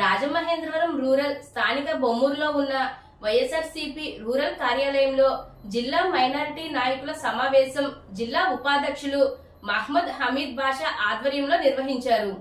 Rajamahendravaram rural స్థానిక బొమ్మూరులో ఉన్న YSRCP rural కార్యాలయంలో జిల్లా మైనారిటీ నాయకుల సమావేశం జిల్లా ఉపాధ్యక్షులు మహ్మద్ హమీద్ బాషా ఆధ్వర్యంలో నిర్వహించారు.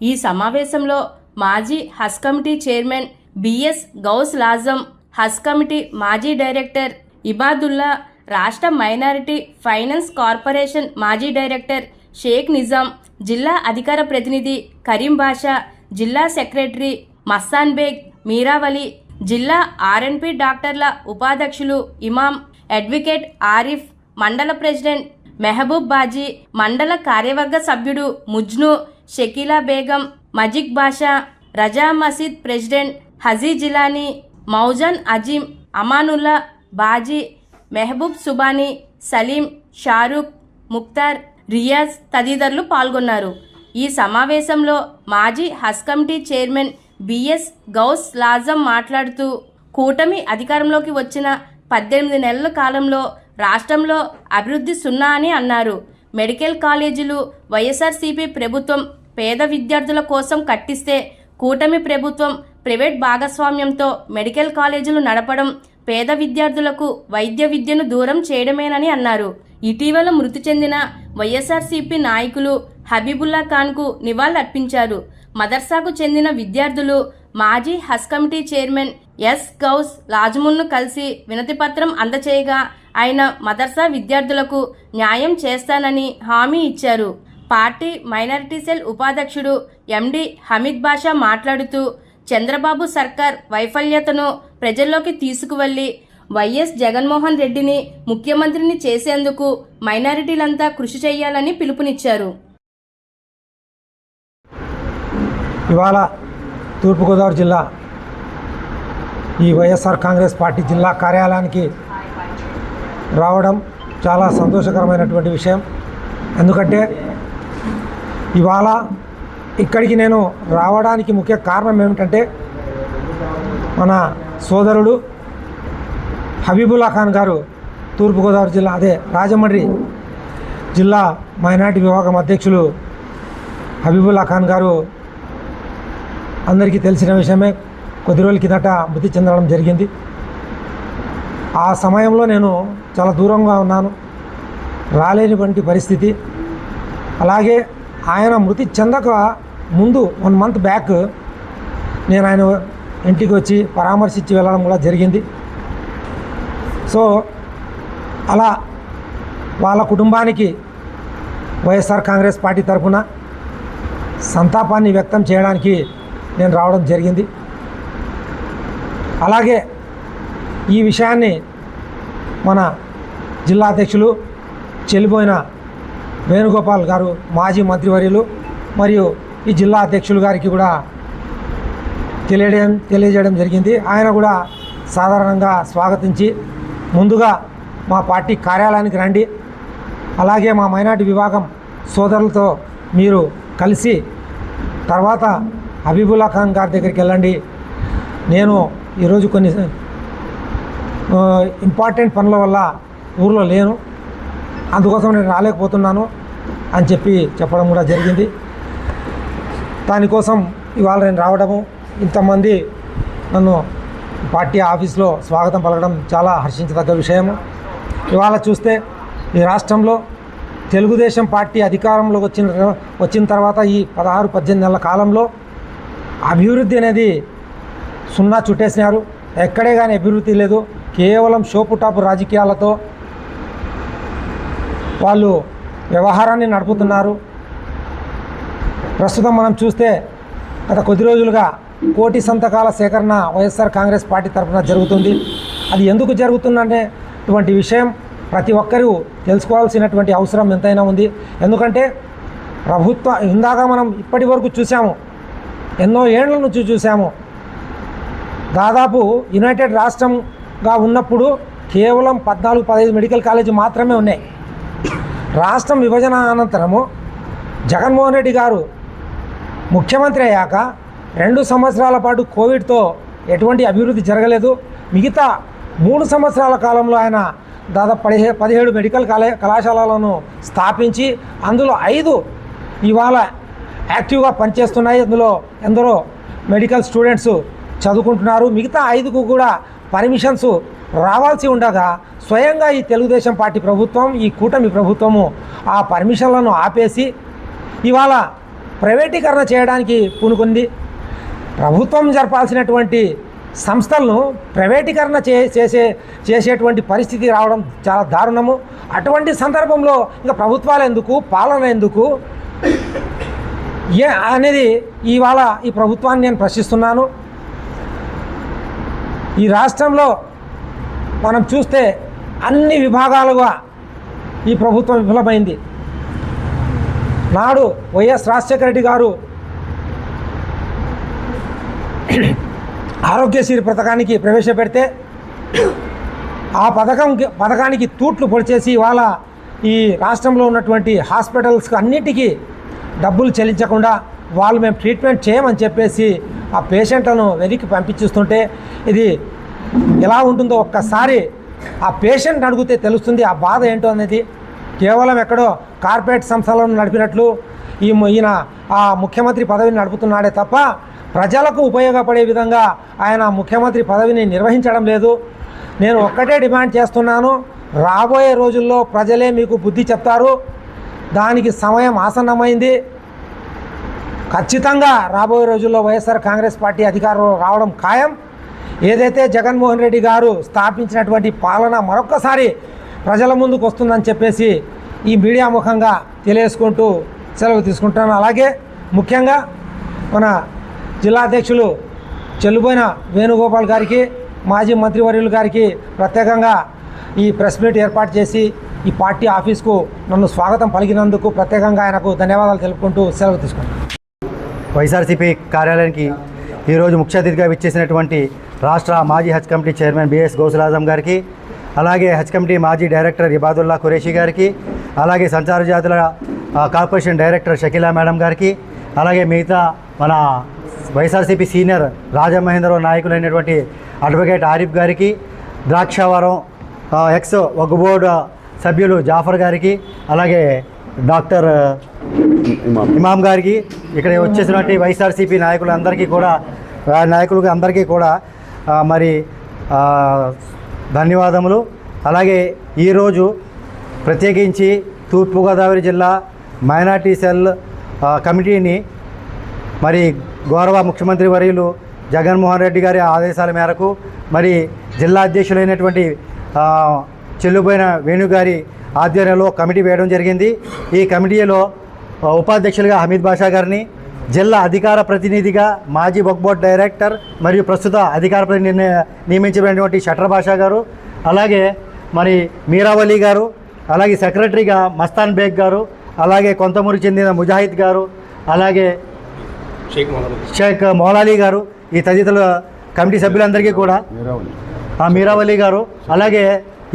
ఈ సమావేశంలో మాజీ Haj committee chairman BS Ghouse Lazam Haj committee మాజీ డైరెక్టర్ ఇబాదుల్లా రాష్ట్ర మైనారిటీ ఫైనాన్స్ కార్పొరేషన్ మాజీ డైరెక్టర్ షేక్ నిజాం జిల్లా అధికార ప్రతినిధి కరీం బాషా జిల్లా సెక్రటరీ మస్తాన్ బేగ్ మీరావలి జిల్లా ఆర్ఎన్పి డాక్టర్ల ఉపాధ్యక్షులు ఇమాం అడ్వకేట్ ఆరిఫ్ మండల ప్రెసిడెంట్ మెహబూబ్ బాజీ మండల కార్యవర్గ సభ్యుడు ముజ్ను షకీలా బేగం మజిక్ బాషా రజా మసీద్ ప్రెసిడెంట్ హజీ జిలానీ మౌజాన్ అజీం అమానుల్లా బాజీ మెహబూబ్ సుబానీ సలీం షారూక్ ముక్తార్ రియాజ్ తదితరులు పాల్గొన్నారు. ఈ సమావేశంలో మాజీ Haj committee chairman BS Ghouse Lazam మాట్లాడుతూ కూటమి అధికారంలోకి వచ్చిన పద్దెనిమిది నెలల కాలంలో రాష్ట్రంలో అభివృద్ధి సున్నా అని అన్నారు. మెడికల్ కాలేజీలు వైఎస్ఆర్సీపీ ప్రభుత్వం పేద విద్యార్థుల కోసం కట్టిస్తే కూటమి ప్రభుత్వం ప్రైవేట్ భాగస్వామ్యంతో మెడికల్ కాలేజీలు నడపడం పేద విద్యార్థులకు వైద్య విద్యను దూరం చేయడమేనని అన్నారు. ఇటీవల మృతి చెందిన వైఎస్ఆర్సీపీ నాయకులు హబీబుల్లా ఖాన్కు నివాళులర్పించారు. మదర్సాకు చెందిన విద్యార్థులు మాజీ Haj committee chairman S Ghouse లాజ్మున్ను కలిసి వినతిపత్రం అందచేయగా ఆయన మదర్సా విద్యార్థులకు న్యాయం చేస్తానని హామీ ఇచ్చారు. పార్టీ మైనారిటీ సెల్ ఉపాధ్యక్షుడు ఎండి హమీద్ బాషా మాట్లాడుతూ చంద్రబాబు సర్కార్ వైఫల్యతను ప్రజల్లోకి తీసుకువెళ్ళి వైఎస్ జగన్మోహన్ రెడ్డిని ముఖ్యమంత్రిని చేసేందుకు మైనారిటీలంతా కృషి చేయాలని పిలుపునిచ్చారు. ఇవాళ తూర్పుగోదావరి జిల్లా ఈ వైఎస్ఆర్ కాంగ్రెస్ పార్టీ జిల్లా కార్యాలయానికి రావడం చాలా సంతోషకరమైనటువంటి విషయం. ఎందుకంటే ఇవాళ ఇక్కడికి నేను రావడానికి ముఖ్య కారణం ఏమిటంటే మన సోదరుడు హబీబుల్లా ఖాన్ గారు తూర్పుగోదావరి జిల్లా అదే రాజమండ్రి జిల్లా మైనార్టీ విభాగం అధ్యక్షులు హబీబుల్లా ఖాన్ గారు అందరికీ తెలిసిన విషయమే కొద్ది రోజుల కిందట మృతి చెందడం జరిగింది. ఆ సమయంలో నేను చాలా దూరంగా ఉన్నాను. రాలేనివంటి పరిస్థితి. అలాగే ఆయన మృతి చెందక ముందు వన్ మంత్ బ్యాక్ నేను ఆయన ఇంటికి వచ్చి పరామర్శించి వెళ్ళడం కూడా జరిగింది. సో అలా వాళ్ళ కుటుంబానికి వైఎస్ఆర్ కాంగ్రెస్ పార్టీ తరఫున సంతాపాన్ని వ్యక్తం చేయడానికి నేను రావడం జరిగింది. అలాగే ఈ విషయాన్ని మన జిల్లా అధ్యక్షులు చెల్లిపోయిన వేణుగోపాల్ గారు మాజీ మంత్రివర్యులు మరియు ఈ జిల్లా అధ్యక్షులు గారికి కూడా తెలియడం తెలియజేయడం జరిగింది. ఆయన కూడా సాధారణంగా స్వాగతించి ముందుగా మా పార్టీ కార్యాలయానికి రండి. అలాగే మా మైనార్టీ విభాగం సోదరులతో మీరు కలిసి తర్వాత హబీబుల్లా ఖాన్ గారి దగ్గరికి వెళ్ళండి. నేను ఈరోజు కొన్ని ఇంపార్టెంట్ పనుల వల్ల ఊర్లో లేను. అందుకోసం నేను రాలేకపోతున్నాను అని చెప్పి చెప్పడం కూడా జరిగింది. దానికోసం ఇవాళ నేను రావడము ఇంతమంది నన్ను పార్టీ ఆఫీస్లో స్వాగతం పలకడం చాలా హర్షించదగ్గ విషయము. ఇవాళ చూస్తే ఈ రాష్ట్రంలో తెలుగుదేశం పార్టీ అధికారంలోకి వచ్చిన వచ్చిన తర్వాత ఈ పదహారు పద్దెనిమిది నెలల కాలంలో అభివృద్ధి అనేది సున్నా చుట్టేసినారు. ఎక్కడే కానీ అభివృద్ధి లేదు. కేవలం షోపుటాపు రాజకీయాలతో వాళ్ళు వ్యవహారాన్ని నడుపుతున్నారు. ప్రస్తుతం మనం చూస్తే గత కొద్ది రోజులుగా కోటి సంతకాల సేకరణ వైఎస్ఆర్ కాంగ్రెస్ పార్టీ తరఫున జరుగుతుంది. అది ఎందుకు జరుగుతుందనేటువంటి విషయం ప్రతి ఒక్కరూ తెలుసుకోవాల్సినటువంటి అవసరం ఎంతైనా ఉంది. ఎందుకంటే ప్రభుత్వ ఇందాక మనం ఇప్పటి వరకు చూసాము ఎన్నో ఏళ్ళ నుంచి చూసాము దాదాపు యునైటెడ్ రాష్ట్రంగా ఉన్నప్పుడు కేవలం పద్నాలుగు పదహైదు మెడికల్ కాలేజీ మాత్రమే ఉన్నాయి. రాష్ట్రం విభజన అనంతరము జగన్మోహన్ రెడ్డి గారు ముఖ్యమంత్రి అయ్యాక రెండు సంవత్సరాల పాటు కోవిడ్తో ఎటువంటి అభివృద్ధి జరగలేదు. మిగతా మూడు సంవత్సరాల కాలంలో ఆయన దాదాపు పదిహే పదిహేడు మెడికల్ కళాశాలలను స్థాపించి అందులో ఐదు ఇవాళ యాక్టివ్గా పనిచేస్తున్నాయి. అందులో ఎందరో మెడికల్ స్టూడెంట్స్ చదువుకుంటున్నారు. మిగతా ఐదుకు కూడా పర్మిషన్స్ రావాల్సి ఉండగా స్వయంగా ఈ తెలుగుదేశం పార్టీ ప్రభుత్వం ఈ కూటమి ప్రభుత్వము ఆ పర్మిషన్లను ఆపేసి ఇవాళ ప్రైవేటీకరణ చేయడానికి పూనుకుంది. ప్రభుత్వం జరపాల్సినటువంటి సంస్థలను ప్రైవేటీకరణ చే చేసే చేసేటువంటి పరిస్థితి రావడం చాలా దారుణము. అటువంటి సందర్భంలో ఇంకా ప్రభుత్వాలు ఎందుకు పాలన ఎందుకు? ఏ అనేది ఇవాళ ఈ ప్రభుత్వాన్ని నేను ప్రశ్నిస్తున్నాను. ఈ రాష్ట్రంలో మనం చూస్తే అన్ని విభాగాలుగా ఈ ప్రభుత్వం విఫలమైంది. నాడు వైఎస్ రాజశేఖర రెడ్డి గారు ఆరోగ్యశ్రీ పథకానికి ప్రవేశపెడితే ఆ పథకం పథకానికి తూట్లు పొడిచేసి ఇవాళ ఈ రాష్ట్రంలో ఉన్నటువంటి హాస్పిటల్స్కి అన్నిటికీ డబ్బులు చెల్లించకుండా వాళ్ళు మేము ట్రీట్మెంట్ చేయమని చెప్పేసి ఆ పేషెంట్లను వెనక్కి పంపించిస్తుంటే ఇది ఎలా ఉంటుందో ఒక్కసారి ఆ పేషెంట్ అడిగితే తెలుస్తుంది ఆ బాధ ఏంటో అనేది. కేవలం ఎక్కడో కార్పొరేట్ సంస్థలను నడిపినట్లు ఈ ఈయన ఆ ముఖ్యమంత్రి పదవిని నడుపుతున్నాడే తప్ప ప్రజలకు ఉపయోగపడే విధంగా ఆయన ముఖ్యమంత్రి పదవిని నిర్వహించడం లేదు. నేను ఒక్కటే డిమాండ్ చేస్తున్నాను రాబోయే రోజుల్లో ప్రజలే మీకు బుద్ధి చెప్తారు. దానికి సమయం ఆసన్నమైంది. ఖచ్చితంగా రాబోయే రోజుల్లో వైఎస్ఆర్ కాంగ్రెస్ పార్టీ అధికారంలో రావడం ఖాయం. ఏదైతే జగన్మోహన్ రెడ్డి గారు స్థాపించినటువంటి పాలన మరొక్కసారి ప్రజల ముందుకు వస్తుందని చెప్పేసి ఈ మీడియా ముఖంగా తెలియజేసుకుంటూ సెలవు తీసుకుంటాను అలాగే ముఖ్యంగా మన జిల్లా అధ్యక్షులు చెల్లుబోయిన వేణుగోపాల్ గారికి మాజీ మంత్రివర్యులు గారికి ప్రత్యేకంగా ఈ ప్రెస్ మీట్ ఏర్పాటు చేసి ఈ పార్టీ ఆఫీస్కు నన్ను స్వాగతం పలికినందుకు ప్రత్యేకంగా ఆయనకు ధన్యవాదాలు తెలుపుకుంటూ సెలవు తీసుకున్నాను వైఎస్ఆర్సీపీ కార్యాలయానికి ఈరోజు ముఖ్య అతిథిగా విచ్చేసినటువంటి రాష్ట్ర మాజీ Haj committee chairman BS Ghousul Azam గారికి అలాగే హజ్ కమిటీ మాజీ డైరెక్టర్ ఇబాదుల్లా ఖురేషి గారికి అలాగే సంచార జాతుల కార్పొరేషన్ డైరెక్టర్ షకీలా మేడం గారికి అలాగే మిగతా మన వైఎస్ఆర్సీపీ సీనియర్ రాజమహేంద్రరావు నాయకులైనటువంటి అడ్వకేట్ ఆరిఫ్ గారికి ద్రాక్షావరం ఎక్స్ వగ్గు బోర్డు సభ్యులు జాఫర్ గారికి అలాగే డాక్టర్ ఇమాం గారికి ఇక్కడ వచ్చేసినటువంటి వైఎస్ఆర్సీపీ నాయకులందరికీ కూడా నాయకులకి అందరికీ కూడా మరి ధన్యవాదములు. అలాగే ఈరోజు ప్రత్యేకించి తూర్పుగోదావరి జిల్లా మైనార్టీ సెల్ కమిటీని మరి గౌరవ ముఖ్యమంత్రి వర్యులు జగన్మోహన్ రెడ్డి గారి ఆదేశాల మేరకు మరి జిల్లా అధ్యక్షులైనటువంటి చెల్లుబోయిన వేణు గారి ఆధ్వర్యంలో కమిటీ వేయడం జరిగింది. ఈ కమిటీలో ఉపాధ్యక్షులుగా హమీద్ బాషా గారిని జిల్లా అధికార ప్రతినిధిగా మాజీ వక్ బోర్డ్ డైరెక్టర్ మరియు ప్రస్తుత అధికార ప్రతినిధి నియమించబడినటువంటి షట్టర్ బాషా గారు అలాగే మరి మీరావలి గారు అలాగే సెక్రటరీగా మస్తాన్ బేగ్ గారు అలాగే కొంతమూరికి చెందిన ముజాహిద్ గారు అలాగే షేక్ మౌలాలి గారు ఈ తదితరుల కమిటీ సభ్యులందరికీ కూడా ఆ మీరావలి గారు అలాగే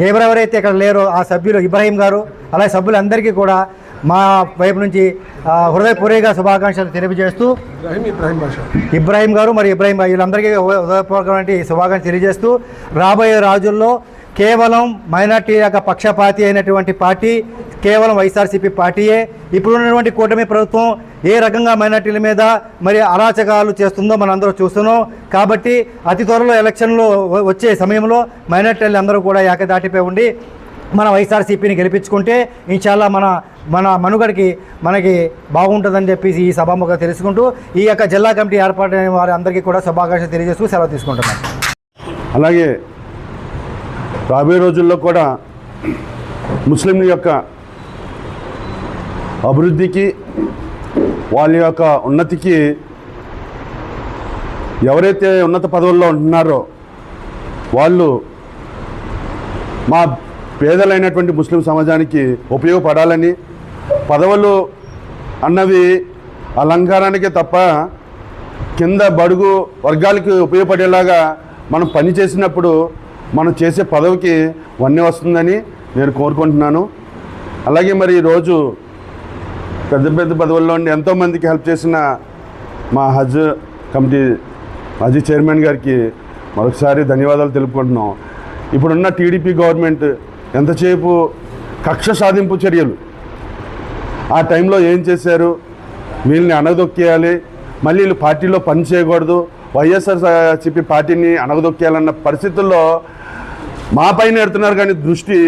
ఎవరెవరైతే ఇక్కడ లేరో ఆ సభ్యులు ఇబ్రాహీం గారు అలాగే సభ్యులందరికీ కూడా మా వైపు నుంచి హృదయపూర్వక శుభాకాంక్షలు తెలియజేస్తూ ఇబ్రాహీం గారు మరి ఇబ్రాహీం వీళ్ళందరికీ హృదయపూర్వకమైన శుభాకాంక్షలు తెలియజేస్తూ రాబోయే రోజుల్లో కేవలం మైనార్టీ యొక్క పక్షపాతి అయినటువంటి పార్టీ కేవలం వైఎస్ఆర్సీపీ పార్టీయే. ఇప్పుడున్నటువంటి కూటమి ప్రభుత్వం ఏ రకంగా మైనార్టీల మీద మరి అరాచకాలు చేస్తుందో మనం అందరూ చూస్తున్నాం. కాబట్టి అతి త్వరలో ఎలక్షన్లు వచ్చే సమయంలో మైనార్టీలు అందరూ కూడా ఏకదాటిపై ఉండి మన వైఎస్ఆర్సీపీని గెలిపించుకుంటే ఇన్షాల్లా మన మన మనుగడికి మనకి బాగుంటుందని చెప్పేసి ఈ సభాముఖంగా తెలుసుకుంటూ ఈ యొక్క జిల్లా కమిటీ ఏర్పాటైన వారి అందరికీ కూడా శుభాకాంక్షలు తెలియజేస్తూ సెలవు తీసుకుంటున్నాను అలాగే రాబోయే రోజుల్లో కూడా ముస్లింల యొక్క అభివృద్ధికి వాళ్ళ యొక్క ఉన్నతికి ఎవరైతే ఉన్నత పదవుల్లో ఉంటున్నారో వాళ్ళు మా పేదలైనటువంటి ముస్లిం సమాజానికి ఉపయోగపడాలని పదవులు అన్నవి అలంకారానికే తప్ప కింద బడుగు వర్గాలకి ఉపయోగపడేలాగా మనం పని చేసినప్పుడు మనం చేసే పదవికి వన్నీ వస్తుందని నేను కోరుకుంటున్నాను. అలాగే మరి ఈరోజు పెద్ద పెద్ద పదవుల్లో ఉండి ఎంతోమందికి హెల్ప్ చేసిన మా హజ్ కమిటీ మాజీ చైర్మన్ గారికి మరొకసారి ధన్యవాదాలు తెలుపుకుంటున్నాం. ఇప్పుడున్న టీడీపీ గవర్నమెంట్ ఎంతసేపు కక్ష సాధింపు చర్యలు? ఆ టైంలో ఏం చేశారు? వీళ్ళని అనగదొక్కేయాలి. మళ్ళీ వీళ్ళు పార్టీలో పని చేయకూడదు. వైఎస్ఆర్ చెప్పి పార్టీని అణగదొక్కేయాలన్న పరిస్థితుల్లో మా పైన ఎడుతున్నారు కానీ దృష్టి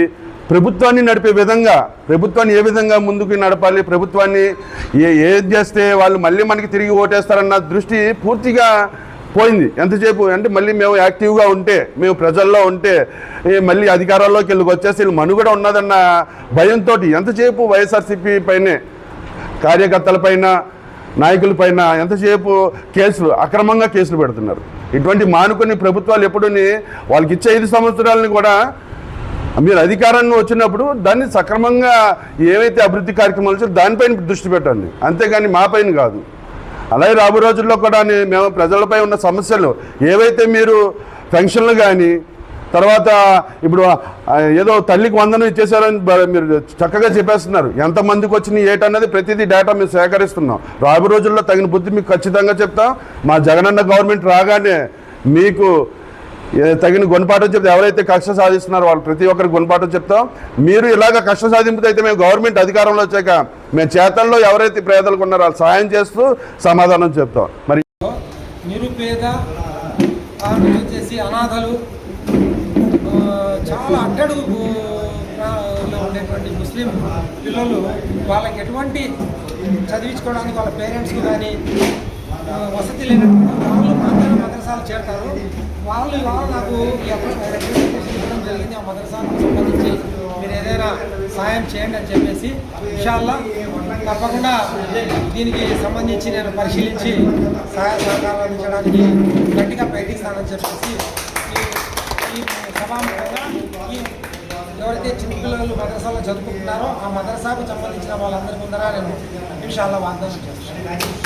ప్రభుత్వాన్ని నడిపే విధంగా ప్రభుత్వాన్ని ఏ విధంగా ముందుకు నడపాలి ప్రభుత్వాన్ని ఏ ఏది చేస్తే వాళ్ళు మళ్ళీ మనకి తిరిగి ఓటేస్తారన్న దృష్టి పూర్తిగా పోయింది. ఎంతసేపు? అంటే మళ్ళీ మేము యాక్టివ్గా ఉంటే మేము ప్రజల్లో ఉంటే మళ్ళీ అధికారాల్లోకి వెళ్ళి వచ్చేసి వీళ్ళు మనుగడ ఉన్నదన్న భయంతో ఎంతసేపు వైఎస్ఆర్సీపీ పైనే కార్యకర్తలపైన నాయకులపైన ఎంతసేపు కేసులు అక్రమంగా కేసులు పెడుతున్నారు. ఇటువంటి మానుకొని ప్రభుత్వాలు ఎప్పుడుని వాళ్ళకి ఇచ్చే ఐదు సంవత్సరాలని కూడా మీరు అధికారాన్ని వచ్చినప్పుడు దాన్ని సక్రమంగా ఏవైతే అభివృద్ధి కార్యక్రమాలు వచ్చాయో దానిపైన దృష్టి పెట్టండి. అంతేగాని మాపైన కాదు. అలాగే రాబో రోజుల్లో కూడా మేము ప్రజలపై ఉన్న సమస్యలు ఏవైతే మీరు పెన్షన్లు కానీ తర్వాత ఇప్పుడు ఏదో తల్లికి వందనం ఇచ్చేసారని మీరు చక్కగా చెప్పేస్తున్నారు. ఎంతమందికి వచ్చినాయి ఏటన్నది ప్రతిదీ డేటా మేము సేకరిస్తున్నాం. రాబో రోజుల్లో తగిన బుద్ధి మీకు ఖచ్చితంగా చెప్తాం. మా జగనన్న గవర్నమెంట్ రాగానే మీకు తగిన గుణపాఠం చెప్తే ఎవరైతే కష్ట సాధిస్తున్నారో వాళ్ళు ప్రతి ఒక్కరికి గుణపాఠం చెప్తాం. మీరు ఇలాగ కష్ట సాధింపుతో అయితే మేము గవర్నమెంట్ అధికారంలో వచ్చాక మేము చేతల్లో ఎవరైతే పేదలకు ఉన్నారో వాళ్ళు సాయం చేస్తూ సమాధానం చెప్తాం. మరి నిరుపేద వచ్చేసి అనాథలు చాలా అట్టడుగు ఉండేటువంటి ముస్లిం పిల్లలు వాళ్ళకి ఎటువంటి చదివించుకోవడానికి వాళ్ళ పేరెంట్స్కి కానీ వసతి లేనటువంటి వాళ్ళు మదర్సాలు చేరతారు. వాళ్ళు ఇవాళ నాకు ఇవ్వడం జరిగింది. ఆ మదరసాలకు సంబంధించి మీరు ఏదైనా సాయం చేయండి అని చెప్పేసి విషయాల్లో తప్పకుండా దీనికి సంబంధించి నేను పరిశీలించి సహాయ సహకారాలు అందించడానికి గట్టిగా ప్రయత్నిస్తానని చెప్పేసి ఈ- సభాముఖంగా ఈ ఎవరైతే చిన్నపిల్లలు మదర్సాలో చదువుకుంటున్నారో ఆ మదర్సాకు సంబంధించిన వాళ్ళందరి ముందర నేను విషయాల్లో వాగ్దానం చేస్తాను.